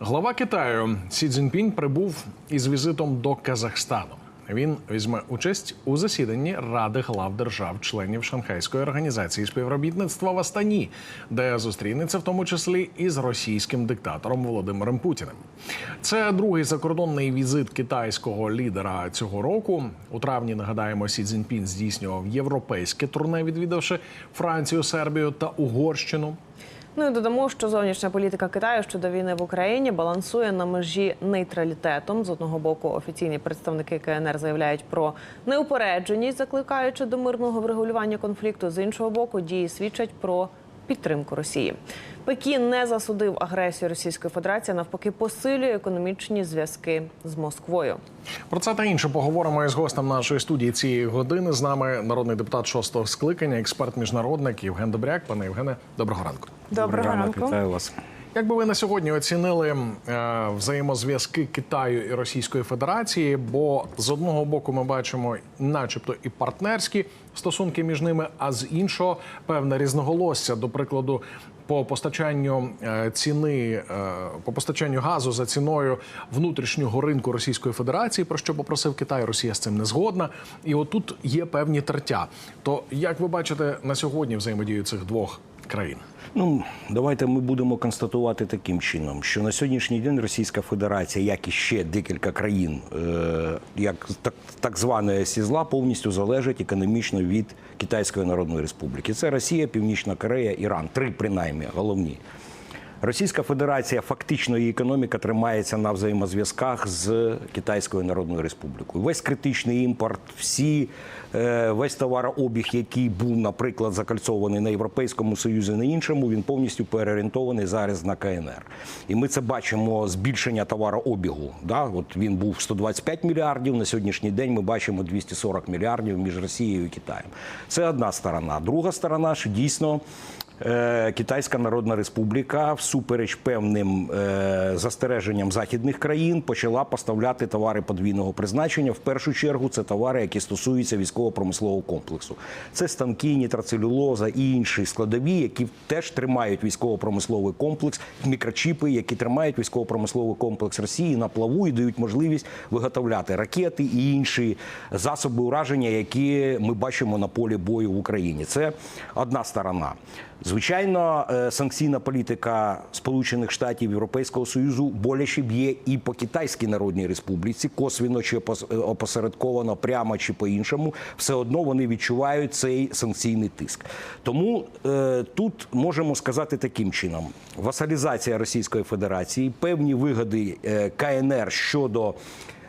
Глава Китаю Сі Цзіньпінь прибув із візитом до Казахстану. Він візьме участь у засіданні Ради глав держав-членів Шанхайської організації співробітництва в Астані, де зустрінеться в тому числі і з російським диктатором Володимиром Путіним. Це другий закордонний візит китайського лідера цього року. У травні нагадаємо, Сі Цзіньпін здійснював європейське турне, відвідавши Францію, Сербію та Угорщину. Ну і додамо, що зовнішня політика Китаю щодо війни в Україні балансує на межі нейтралітетом. З одного боку, офіційні представники КНР заявляють про неупередженість, закликаючи до мирного врегулювання конфлікту. З іншого боку, дії свідчать про підтримку Росії. Пекін не засудив агресію Російської Федерації, навпаки, посилює економічні зв'язки з Москвою. Про це та інше поговоримо із гостем нашої студії цієї години. З нами народний депутат шостого скликання, експерт міжнародник Євген Добряк. Пане Євгене, доброго ранку. Доброго ранку. Вітаю вас. Як би ви на сьогодні оцінили е, взаємозв'язки Китаю і Російської Федерації? Бо з одного боку ми бачимо, начебто, і партнерські стосунки між ними, а з іншого певне різноголосся, до прикладу. По постачанню е, ціни е, по постачанню газу за ціною внутрішнього ринку Російської Федерації, про що попросив Китай, Росія з цим не згодна. І отут є певні тертя. То як ви бачите на сьогодні взаємодію цих двох країн? Ну давайте ми будемо констатувати таким чином, що на сьогоднішній день Російська Федерація, як і ще декілька країн, е, як так, так званої СІЗЛА, повністю залежить економічно від Китайської Народної Республіки. Це Росія, Північна Корея, Іран. Три принаймні головні. Російська Федерація фактично її економіка тримається на взаємозв'язках з Китайською Народною Республікою. Весь критичний імпорт, всі е, весь товарообіг, який був, наприклад, закальцований на Європейському Союзі, на іншому, він повністю переорієнтований зараз на КНР. І ми це бачимо збільшення товарообігу. Да? От він був 125 мільярдів. На сьогоднішній день ми бачимо 240 мільярдів між Росією і Китаєм. Це одна сторона. Друга сторона, що дійсно. Е, Китайська Народна Республіка, всупереч певним е, застереженням західних країн, почала поставляти товари подвійного призначення. В першу чергу це товари, які стосуються військово-промислового комплексу. Це станки, нітроцелюлоза і інші складові, які теж тримають військово-промисловий комплекс, мікрочіпи, які тримають військово-промисловий комплекс Росії на плаву і дають можливість виготовляти ракети і інші засоби ураження, які ми бачимо на полі бою в Україні. Це одна сторона. Звичайно, е, санкційна політика Сполучених Штатів Європейського Союзу боляче б'є і по Китайській Народній Республіці, косвіно чи е, опосередковано, прямо чи по-іншому, все одно вони відчувають цей санкційний тиск. Тому е, тут можемо сказати таким чином: васалізація Російської Федерації, певні вигоди е, КНР щодо.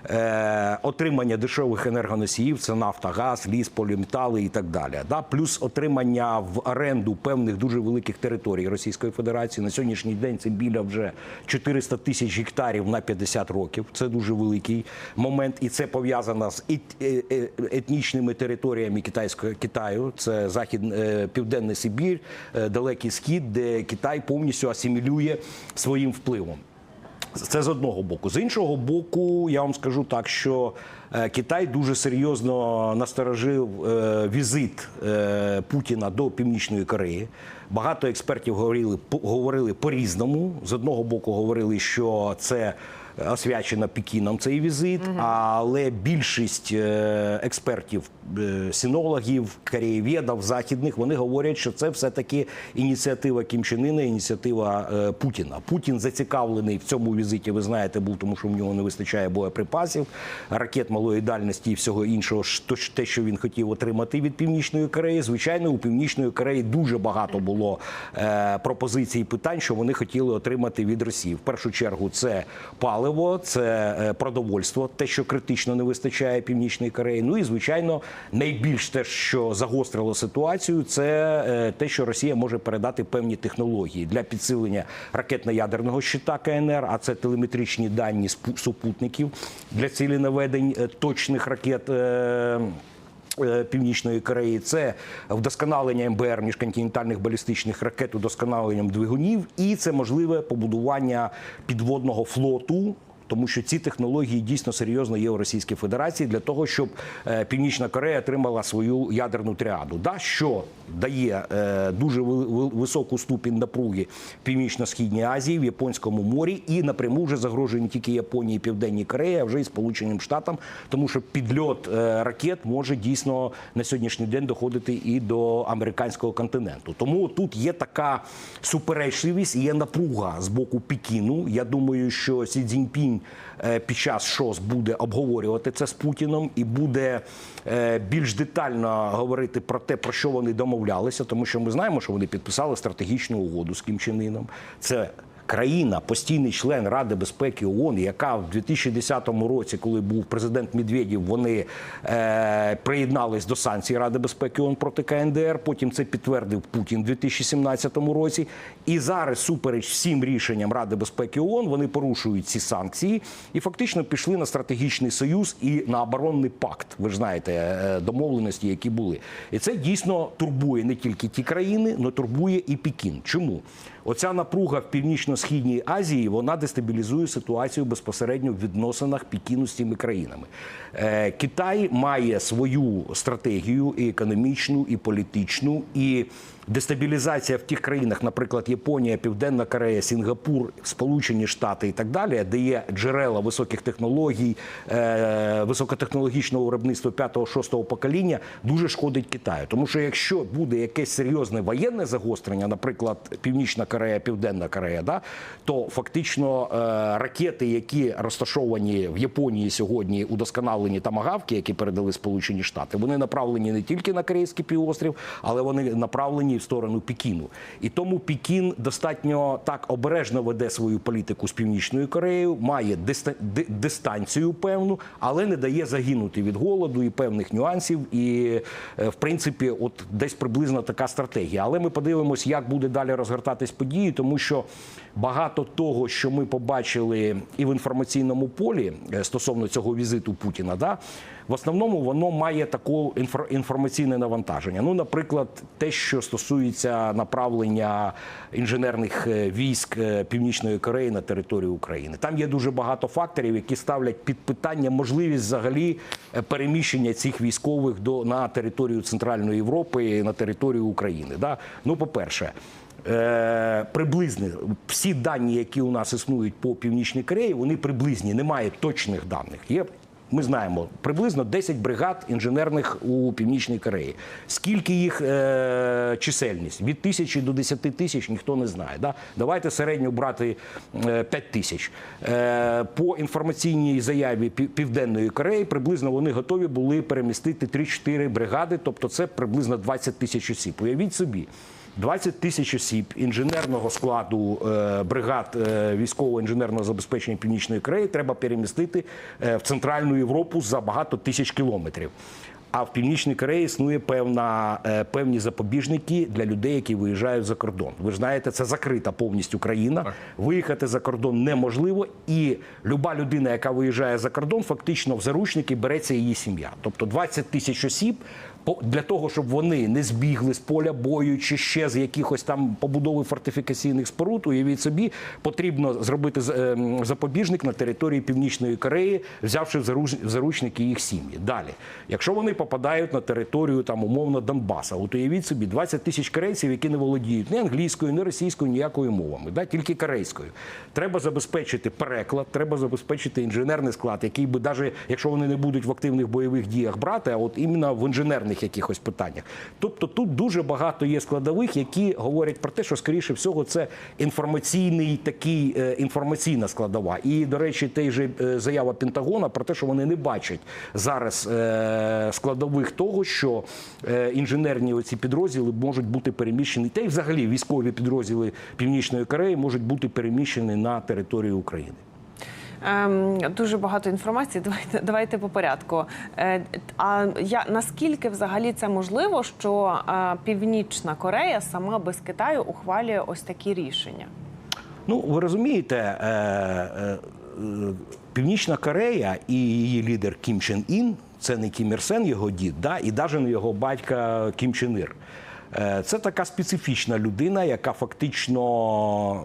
Е, отримання дешевих енергоносіїв це нафта, газ, ліс, поліметали і так далі. Да? Плюс отримання в оренду певних дуже великих територій Російської Федерації. На сьогоднішній день це біля вже 400 тисяч гектарів на 50 років. Це дуже великий момент, і це пов'язано з е- е- етнічними територіями китайського Китаю. Це захід, е, південний Сибір, е, далекий схід, де Китай повністю асимілює своїм впливом. Це з одного боку. З іншого боку, я вам скажу так, що е, Китай дуже серйозно насторожив е, візит е, Путіна до Північної Кореї. Багато експертів говорили по- говорили по-різному. З одного боку, говорили, що це освячено Пекіном цей візит, але більшість е, експертів, е, синологів, кореєведів західних вони говорять, що це все-таки ініціатива Кім Чен Іна, ініціатива е, Путіна. Путін зацікавлений в цьому візиті. Ви знаєте, був тому, що в нього не вистачає боєприпасів, ракет малої дальності і всього іншого, те, що він хотів отримати від північної Кореї. Звичайно, у північної Кореї дуже багато було е, пропозицій і питань, що вони хотіли отримати від Росії. В першу чергу це паливо, це е, продовольство, те, що критично не вистачає північної Кореї. Ну і звичайно, найбільш те, що загострило ситуацію, це е, те, що Росія може передати певні технології для підсилення ракетно-ядерного щита КНР, а це телеметричні дані супутників для цілі наведень е, точних ракет. Е, Північної Кореї. Це вдосконалення МБР міжконтинентальних балістичних ракет удосконаленням двигунів, і це можливе побудування підводного флоту тому що ці технології дійсно серйозно є у Російській Федерації для того, щоб е, Північна Корея отримала свою ядерну тріаду. Да, що дає е, дуже ви- ви- високу ступінь напруги в Північно-східній Азії, в Японському морі, і напряму вже загрожує не тільки Японії Південній Кореї, а вже і Сполученим Штатам, тому що підльот е, ракет може дійсно на сьогоднішній день доходити і до американського континенту. Тому тут є така суперечливість, є напруга з боку Пекіну. Я думаю, що Сі Цзіньпінь е, під час ШОС буде обговорювати це з Путіном і буде е, більш детально говорити про те, про що вони домовлялися, тому що ми знаємо, що вони підписали стратегічну угоду з Кім Чен Іном. Це країна, постійний член Ради безпеки ООН, яка в 2010 році, коли був президент Медведєв, вони е, приєднались до санкцій Ради безпеки ООН проти КНДР. Потім це підтвердив Путін у 2017 році. І зараз, супереч всім рішенням Ради безпеки ООН, вони порушують ці санкції і фактично пішли на стратегічний союз і на оборонний пакт. Ви ж знаєте е, домовленості, які були. І це дійсно турбує не тільки ті країни, але турбує і Пекін. Чому? Оця напруга в північно-східній Азії вона дестабілізує ситуацію безпосередньо в відносинах Пекіну з цими країнами. Е, Китай має свою стратегію і економічну, і політичну, і дестабілізація в тих країнах, наприклад, Японія, Південна Корея, Сінгапур, Сполучені Штати і так далі, де є джерела високих технологій, е, високотехнологічного виробництва 5-6 покоління, дуже шкодить Китаю. Тому що якщо буде якесь серйозне воєнне загострення, наприклад, Північна Корея, Південна Корея, да, то фактично е, ракети, які розташовані в Японії сьогодні, удосконалені тамагавки, які передали Сполучені Штати, вони направлені не тільки на Корейський півострів, але вони направлені в сторону Пекіну. І тому Пекін достатньо так обережно веде свою політику з Північною Кореєю, має дистанцію певну, але не дає загинути від голоду і певних нюансів. І е, в принципі, от десь приблизно така стратегія. Але ми подивимось, як буде далі розгортатись події, тому що багато того, що ми побачили і в інформаційному полі е, стосовно цього візиту Путіна, да, в основному воно має таке інформаційне навантаження. Ну, наприклад, те, що стосується направлення інженерних е, військ е, Північної Кореї на територію України. Там є дуже багато факторів, які ставлять під питання можливість взагалі переміщення цих військових до на територію Центральної Європи, на територію України. Да? Ну, по-перше. Е, приблизні всі дані, які у нас існують по північній Кореї, вони приблизні, немає точних даних. Є ми знаємо приблизно 10 бригад інженерних у північній Кореї. Скільки їх е, чисельність? Від тисячі до 10 тисяч ніхто не знає. Да? Давайте середньо брати е, 5 тисяч. Е, по інформаційній заяві Південної Кореї приблизно вони готові були перемістити 3-4 бригади, тобто це приблизно 20 тисяч осіб. Уявіть собі. 20 тисяч осіб інженерного складу е, бригад е, військового інженерного забезпечення Північної Кореї треба перемістити е, в Центральну Європу за багато тисяч кілометрів. А в Північній Кореї існує певна, певні запобіжники для людей, які виїжджають за кордон. Ви ж знаєте, це закрита повністю країна. Виїхати за кордон неможливо, і люба людина, яка виїжджає за кордон, фактично в заручники береться її сім'я. Тобто 20 тисяч осіб для того, щоб вони не збігли з поля бою чи ще з якихось там побудови фортифікаційних споруд, уявіть собі, потрібно зробити ем, запобіжник на території Північної Кореї, взявши в заручники їх сім'ї. Далі, якщо вони попадають на територію там умовно Донбаса, от уявіть собі 20 тисяч корейців, які не володіють ні англійською, ні російською, ніякою мовами, да, тільки корейською. Треба забезпечити переклад, треба забезпечити інженерний склад, який би, навіть якщо вони не будуть в активних бойових діях брати, а от іменно в інженерних якихось питаннях. Тобто тут дуже багато є складових, які говорять про те, що скоріше всього це інформаційний такий е, інформаційна складова. І до речі, той же е, заява Пентагона про те, що вони не бачать зараз е, складових того, що інженерні оці підрозділи можуть бути переміщені, та й взагалі військові підрозділи Північної Кореї можуть бути переміщені на територію України. Ем, дуже багато інформації. Давайте давайте по порядку. Е, а я наскільки взагалі це можливо, що е, Північна Корея сама без Китаю ухвалює ось такі рішення? Ну, ви розумієте, е, Північна Корея і її лідер Кім Чен Ін, це не Кім Ір Сен, його дід, да, і навіть не його батька Кім Чен Ір. Це така специфічна людина, яка фактично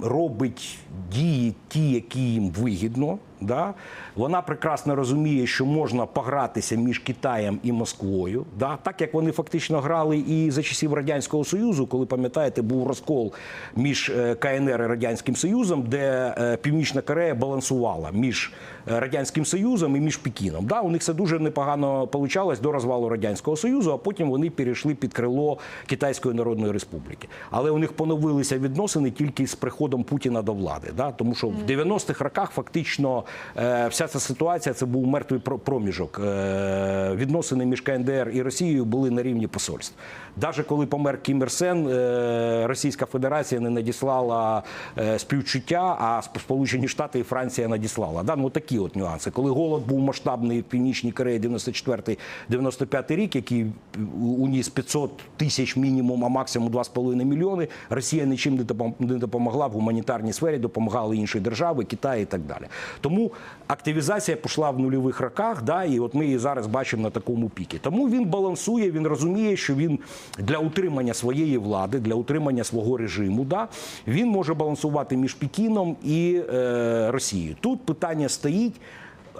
робить дії ті, які їм вигідно. Да? Вона прекрасно розуміє, що можна погратися між Китаєм і Москвою, да? так як вони фактично грали і за часів Радянського Союзу, коли пам'ятаєте, був розкол між е, КНР і Радянським Союзом, де е, Північна Корея балансувала між е, Радянським Союзом і між Пекіном. Да? У них все дуже непогано получалось до розвалу Радянського Союзу, а потім вони перейшли під крило Китайської Народної Республіки. Але у них поновилися відносини тільки з приходом Путіна до влади. Да? Тому що в 90-х роках фактично вся ця ситуація це був мертвий проміжок. Е, відносини між КНДР і Росією були на рівні посольств. Навіть коли помер Кім Ір Сен, е, Російська Федерація не надіслала е, співчуття, а Сполучені Штати і Франція надіслала. Да? Ну такі от нюанси. Коли голод був масштабний в Північній Кореї 94-95 рік, який уніс 500 тисяч мінімум, а максимум 2,5 мільйони, Росія нічим не допомогла в гуманітарній сфері, допомагали інші держави, Китай і так далі. Тому активізація пішла в нульових роках, да, і от ми її зараз бачимо на такому пікі. Тому він балансує, він розуміє, що він для утримання своєї влади, для утримання свого режиму, да, він може балансувати між Пекіном і е, Росією. Тут питання стоїть.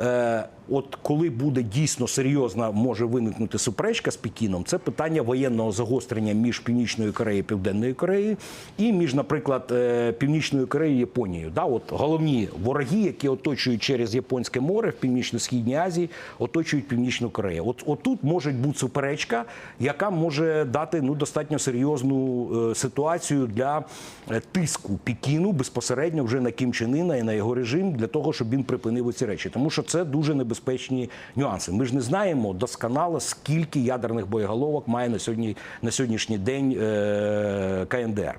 Е, от коли буде дійсно серйозна, може виникнути суперечка з Пекіном, це питання воєнного загострення між Північною Кореєю і Південною Кореєю, і між, наприклад, е, Північною Кореєю і Японією. Да, от головні вороги, які оточують через Японське море в Північно-Східній Азії, оточують Північну Корею. От отут може бути суперечка, яка може дати ну достатньо серйозну е, ситуацію для е, тиску Пекіну безпосередньо вже на Кім Чен Іна і на його режим для того, щоб він припинив ці речі, тому що це дуже небезпечні нюанси. Ми ж не знаємо досконало, скільки ядерних боєголовок має на сьогодні на сьогоднішній день е, КНДР.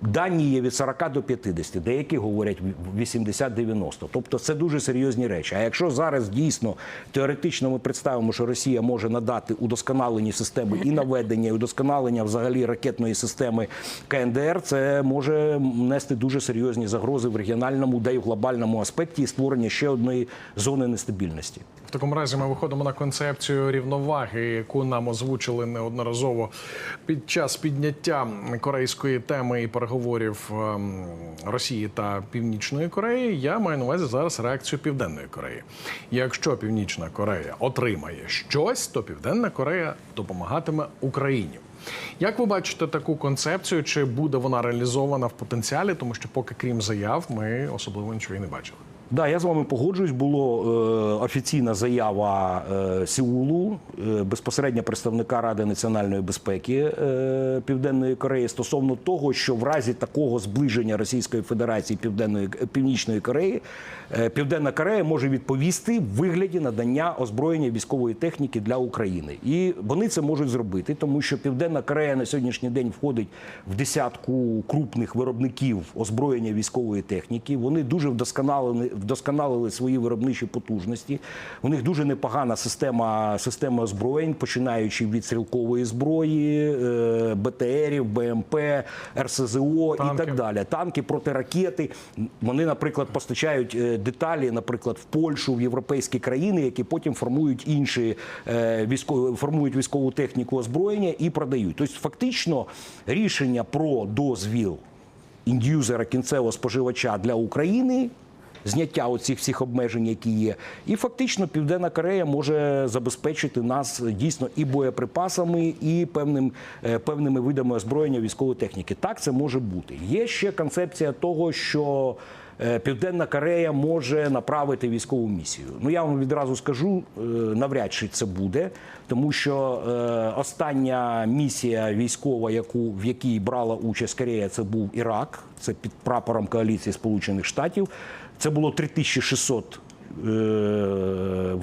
Дані є від 40 до 50, деякі говорять 80-90. Тобто це дуже серйозні речі. А якщо зараз дійсно теоретично ми представимо, що Росія може надати удосконалені системи і наведення, і удосконалення взагалі ракетної системи КНДР, це може нести дуже серйозні загрози в регіональному, да й в глобальному аспекті і створення ще одної зони нестабільності. Такому разі ми виходимо на концепцію рівноваги, яку нам озвучили неодноразово під час підняття корейської теми і переговорів ем, Росії та Північної Кореї. Я маю на увазі зараз реакцію Південної Кореї. Якщо Північна Корея отримає щось, то Південна Корея допомагатиме Україні. Як ви бачите таку концепцію? Чи буде вона реалізована в потенціалі? Тому що, поки крім заяв, ми особливо нічого і не бачили. Да, я з вами погоджуюсь. Було е, офіційна заява е, Сеулу, е, безпосередньо представника Ради національної безпеки е, Південної Кореї стосовно того, що в разі такого зближення Російської Федерації Південної Північної Кореї е, Південна Корея може відповісти в вигляді надання озброєння військової техніки для України, і вони це можуть зробити, тому що Південна Корея на сьогоднішній день входить в десятку крупних виробників озброєння військової техніки. Вони дуже вдосконалили, вдосконалили свої виробничі потужності. У них дуже непогана система, система озброєнь, починаючи від стрілкової зброї, е, БТРів, БМП, РСЗО і так далі. Танки, протиракети. Вони, наприклад, постачають е, деталі, наприклад, в Польщу, в європейські країни, які потім формують інші е, військові, формують військову техніку озброєння і продають. Тобто, фактично, рішення про дозвіл індюзера кінцевого споживача для України. Зняття оцих всіх обмежень, які є, і фактично Південна Корея може забезпечити нас дійсно і боєприпасами, і певним е, певними видами озброєння військової техніки. Так це може бути. Є ще концепція того, що Південна Корея може направити військову місію. Ну я вам відразу скажу, е, навряд чи це буде, тому що е, остання місія військова, яку в якій брала участь Корея, це був Ірак. Це під прапором коаліції Сполучених Штатів. Це було 3600 е,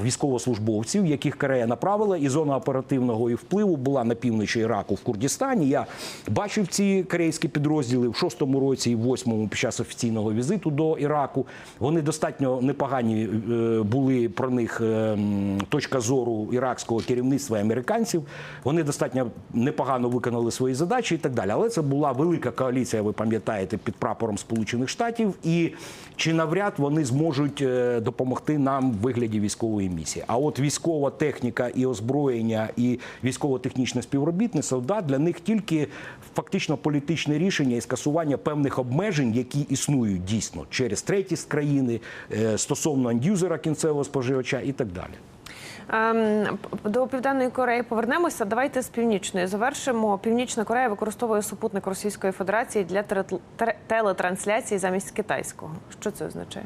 військовослужбовців, яких Корея направила, і зона оперативного і впливу була на півночі Іраку в Курдістані. Я бачив ці корейські підрозділи в шостому році і в восьмому під час офіційного візиту до Іраку. Вони достатньо непогані е, були про них е, точка зору іракського керівництва і американців. Вони достатньо непогано виконали свої задачі і так далі. Але це була велика коаліція, ви пам'ятаєте, під прапором Сполучених Штатів. І чи навряд вони зможуть е, допомогти допомогти нам в вигляді військової місії. А от військова техніка і озброєння, і військово-технічне співробітництво да, для них тільки фактично політичне рішення і скасування певних обмежень, які існують дійсно через треті країни е, стосовно андюзера кінцевого споживача і так далі. Ем, До південної Кореї повернемося. Давайте з північної завершимо. Північна Корея використовує супутник Російської Федерації для телетрансляції замість китайського. Що це означає?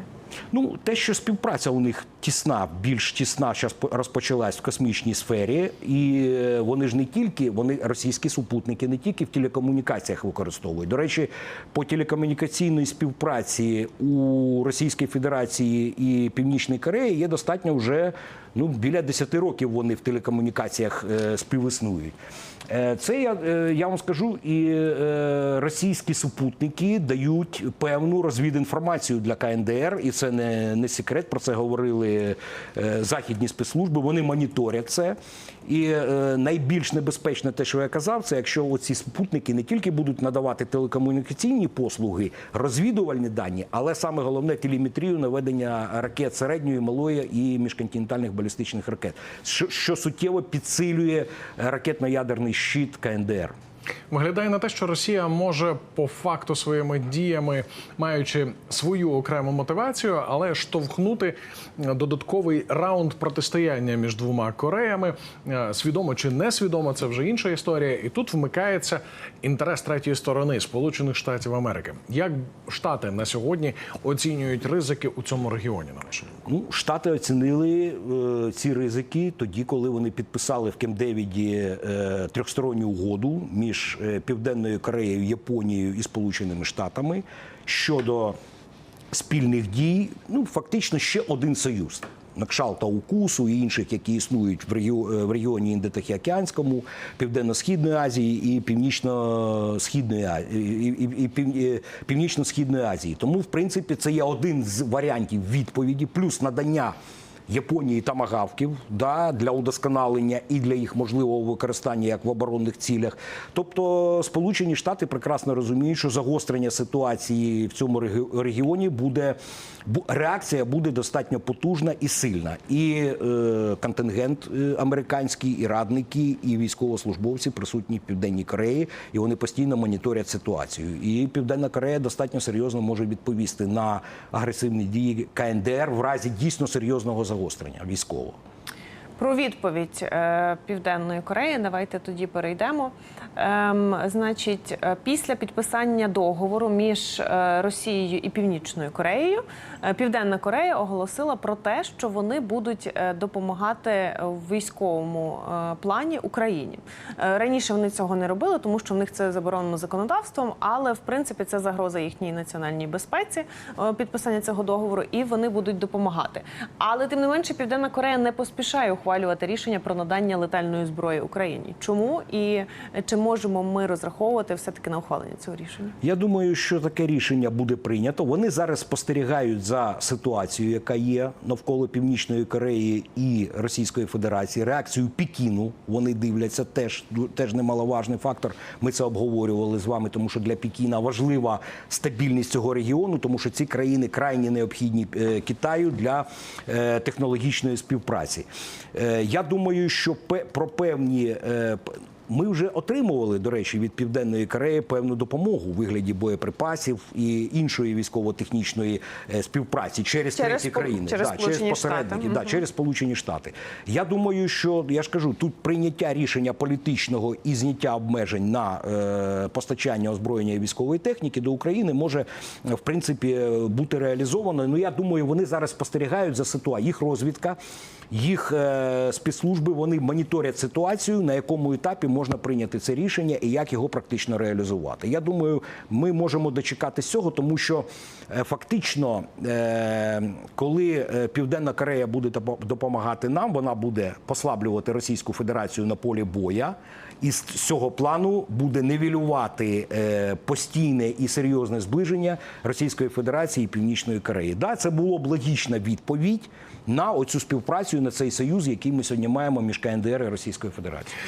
Ну, те, що співпраця у них тісна, більш тісна, зараз розпочалась в космічній сфері, і е, вони ж не тільки вони російські супутники, не тільки в телекомунікаціях використовують. До речі, по телекомунікаційної співпраці у Російській Федерації і Північній Кореї є достатньо вже ну біля 10 років. Вони в телекомунікаціях е, співіснують. Е, Це я, е, я вам скажу, і російські супутники дають певну розвідінформацію для КНДР, і це не, не секрет. Про це говорили західні спецслужби. Вони моніторять це. І е, найбільш небезпечне, те, що я казав, це якщо оці супутники не тільки будуть надавати телекомунікаційні послуги, розвідувальні дані, але саме головне телеметрію наведення ракет середньої, малої і міжконтинентальних балістичних ракет, що, що суттєво підсилює ракетно-ядерний щит КНДР. Виглядає на те, що Росія може по факту своїми діями, маючи свою окрему мотивацію, але штовхнути додатковий раунд протистояння між двома Кореями. Е, Свідомо чи несвідомо, це вже інша історія. І тут вмикається інтерес третьої сторони Сполучених Штатів Америки. Як штати на сьогодні оцінюють ризики у цьому регіоні? На вашу думку? Ну, Штати оцінили е, ці ризики тоді, коли вони підписали в Кемп-Девіді е, трьохсторонню угоду між е, Південною Кореєю, Японією і Сполученими Штатами щодо спільних дій. Ну, фактично, ще один союз. На кшалт та укусу і інших, які існують в е, регіоні Індотихоокеанському, Південно-Східної Азії і Північно-Східної А- і, і, і Північно-Східної Азії. Тому, в принципі, це є один з варіантів відповіді, плюс надання. Японії тамагавків да, для удосконалення і для їх можливого використання як в оборонних цілях. Тобто Сполучені Штати прекрасно розуміють, що загострення ситуації в цьому регіоні буде реакція буде достатньо потужна і сильна. І е, контингент е, американський, і радники, і військовослужбовці присутні в Південній Кореї, і вони постійно моніторять ситуацію. І Південна Корея достатньо серйозно може відповісти на агресивні дії КНДР в разі дійсно серйозного загострення військового. Про відповідь е, Південної Кореї давайте тоді перейдемо. Ем, значить, е, після підписання договору між е, Росією і Північною Кореєю, Південна Корея оголосила про те, що вони будуть допомагати в військовому плані Україні. Раніше вони цього не робили, тому що в них це заборонено законодавством, але в принципі це загроза їхній національній безпеці підписання цього договору, і вони будуть допомагати. Але тим не менше, Південна Корея не поспішає ухвалювати рішення про надання летальної зброї Україні. Чому і чи можемо ми розраховувати все таки на ухвалення цього рішення? Я думаю, що таке рішення буде прийнято. Вони зараз спостерігають за ситуацією, яка є навколо Північної Кореї і Російської Федерації. Реакцію Пекіну вони дивляться теж теж немаловажний фактор. Ми це обговорювали з вами, тому що для Пекіна важлива стабільність цього регіону, тому що ці країни крайні необхідні е, Китаю для е, технологічної співпраці. Е, Я думаю, що про певні е, ми вже отримували, до речі, від Південної Кореї певну допомогу у вигляді боєприпасів і іншої військово-технічної е, співпраці через, Через треті країни, через да, через посередники, Штати. да, через Сполучені Штати. Я думаю, що я ж кажу, тут прийняття рішення політичного і зняття обмежень на е, постачання озброєння і військової техніки до України може в принципі е, бути реалізовано. Ну я думаю, вони зараз спостерігають за ситуацією. Їх розвідка, їх е, спецслужби вони моніторять ситуацію, на якому етапі можна прийняти це рішення і як його практично реалізувати. Я думаю, ми можемо дочекатися цього, тому що е, фактично, е, коли е, Південна Корея буде допомагати нам, вона буде послаблювати Російську Федерацію на полі боя. І з цього плану буде нівелювати е, постійне і серйозне зближення Російської Федерації і Північної Кореї. Да, це було б логічна відповідь на оцю співпрацю, на цей союз, який ми сьогодні маємо між КНДР і Російською Федерацією.